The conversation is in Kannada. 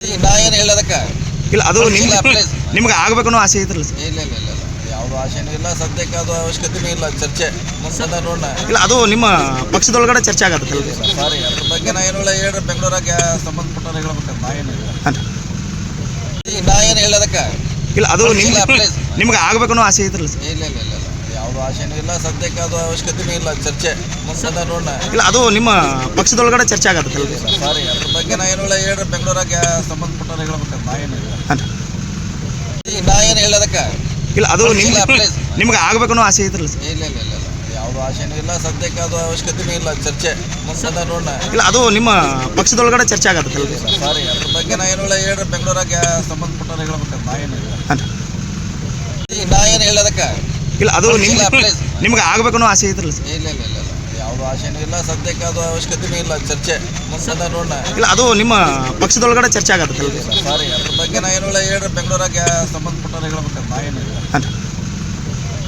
ಈಗ ನಾ ಏನು ಹೇಳೋದಕ್ಕ? ಇಲ್ಲ ಅದು ನಿಮ್ ಇಲ್ಲ, please. ನಿಮ್ಗೆ ಆಗ್ಬೇಕು ಅನ್ನೋ ಆಸೆ ಐತ್ರಲ್ಲ ಸರ್. ಇಲ್ಲ ಇಲ್ಲ ಇಲ್ಲ ಇಲ್ಲ. ಯಾವುದು ಆಶೆನೂ ಇಲ್ಲ ಸದ್ಯಕ್ಕೆ ಅದು ಅವಶ್ಯಕತೆನೂ ಇಲ್ಲ ಚರ್ಚೆ. ಮುಂದೆ ನೋಡೋಣ. ಇಲ್ಲ ಅದು ನಿಮ್ಮ ಪಕ್ಷದೊಳಗಡೆ ಚರ್ಚೆ ಆಗತ್ತಲ್ಲ ಸಾರಿ. ಅದ್ರ ಬಗ್ಗೆ ನಾ ಏನು ಹೇಳ್ರಿ ಬೆಂಗಳೂರಾಗ ಸಂಬಂಧಪಟ್ಟವ್ರು ಹೇಳ್ಬೇಕಂತ ನಾ ಏನು ಈಗ ನಾ ಏನು ಹೇಳೋದಕ್ಕ? ಇಲ್ಲ ಅದು ನಿಮ್ ಇಲ್ಲ, please. ನಿಮ್ಗೆ ಆಗ್ಬೇಕು ಅನ್ನೋ ಆಸೆ ಐತ್ರಲ್ಲ ಸರ್. ಇಲ್ಲ ಇಲ್ಲ ಇಲ್ಲ ಇಲ್ಲ. ಯಾವುದು ಇಲ್ಲ. ಸದ್ಯಕ್ಕೆ ಅದು ಅವಶ್ಯಕತೆನೂ ಇಲ್ಲ. ಚರ್ಚೆ ಮುಂದೆ ನೋಡೋಣ. ಇಲ್ಲ ಅದು ನಿಮ್ಮ ಪಕ್ಷದೊಳಗಡೆ ಚರ್ಚೆ ಆಗತ್ತೆ ಸಾರಿ ಅದ್ರ ಬಗ್ಗೆ ನಾ ಏನು ಹೇಳ್ರಿ ಬೆಂಗಳೂರಾಗೆ ಸಂಬಂಧಪಟ್ಟವ್ರು ಹೇಳ್ಬೇಕಂತ. ನಾ ಏನಿಲ್ಲ ಈಗ ನಾ ಏನು ಹೇಳೋದಕ್ಕ? ಇಲ್ಲ ಅದು ನಿಮ್ಗೆ. ನಿಮ್ಗೆ ಆಗ್ಬೇಕು ಅನ್ನೋ ಆಸೆ ಐತ್ರಲ್ಲ ಸರ್. ಇಲ್ಲ ಇಲ್ಲ ಇಲ್ಲ ಇಲ್ಲ. ಯಾವುದು ಆಸೆನೂ ಇಲ್ಲ. ಸದ್ಯಕ್ಕೆ ಅದು ಅವಶ್ಯಕತೆನೂ ಇಲ್ಲ. ಚರ್ಚೆ ಮುಂದೆ ನೋಡೋಣ. ಇಲ್ಲ ಅದು ನಿಮ್ಮ ಪಕ್ಷದೊಳಗಡೆ ಚರ್ಚೆ ಆಗತ್ತೆ ಸಾರಿ ಅದ್ರ ಬಗ್ಗೆ ನಾ ಏನು ಹೇಳ್ರಿ ಬೆಂಗಳೂರಾಗೆ ಸಂಬಂಧಪಟ್ಟವ್ರು ಹೇಳ್ಬೇಕಂತ. ನಾ ಏನಿಲ್ಲ ಈಗ ನಾ ಏನು ಹೇಳೋದಕ್ಕ? ಇಲ್ಲ ಅದು ನಿಮ್ಗೆ please. ನಿಮ್ಗೆ ಆಗ್ಬೇಕು ಅನ್ನೋ ಆಸೆ ಇದ್ರಲ್ಲ ಸರ್? ಇಲ್ಲ ಇಲ್ಲ ಇಲ್ಲ ಇಲ್ಲ. ಯಾವುದು ಆಶೆನೂ ಇಲ್ಲ. ಸದ್ಯಕ್ಕೆ ಅದು ಅವಶ್ಯಕತೆನೂ ಇಲ್ಲ ಚರ್ಚೆ. ಮುಂದೆ ನೋಡೋಣ. ಇಲ್ಲ ಅದು ನಿಮ್ಮ ಪಕ್ಷದೊಳಗಡೆ ಚರ್ಚೆ ಆಗತ್ತಲ್ಲ ಸಾರಿ ಅದ್ರ ಬಗ್ಗೆ ನಾ ಏನು ಹೇಳ್ರಿ ಬೆಂಗಳೂರಾಗ ಸಂಬಂಧಪಟ್ಟವ್ರು ಹೇಳ್ಬೇಕಂತ. ಏನು ಹಾಂ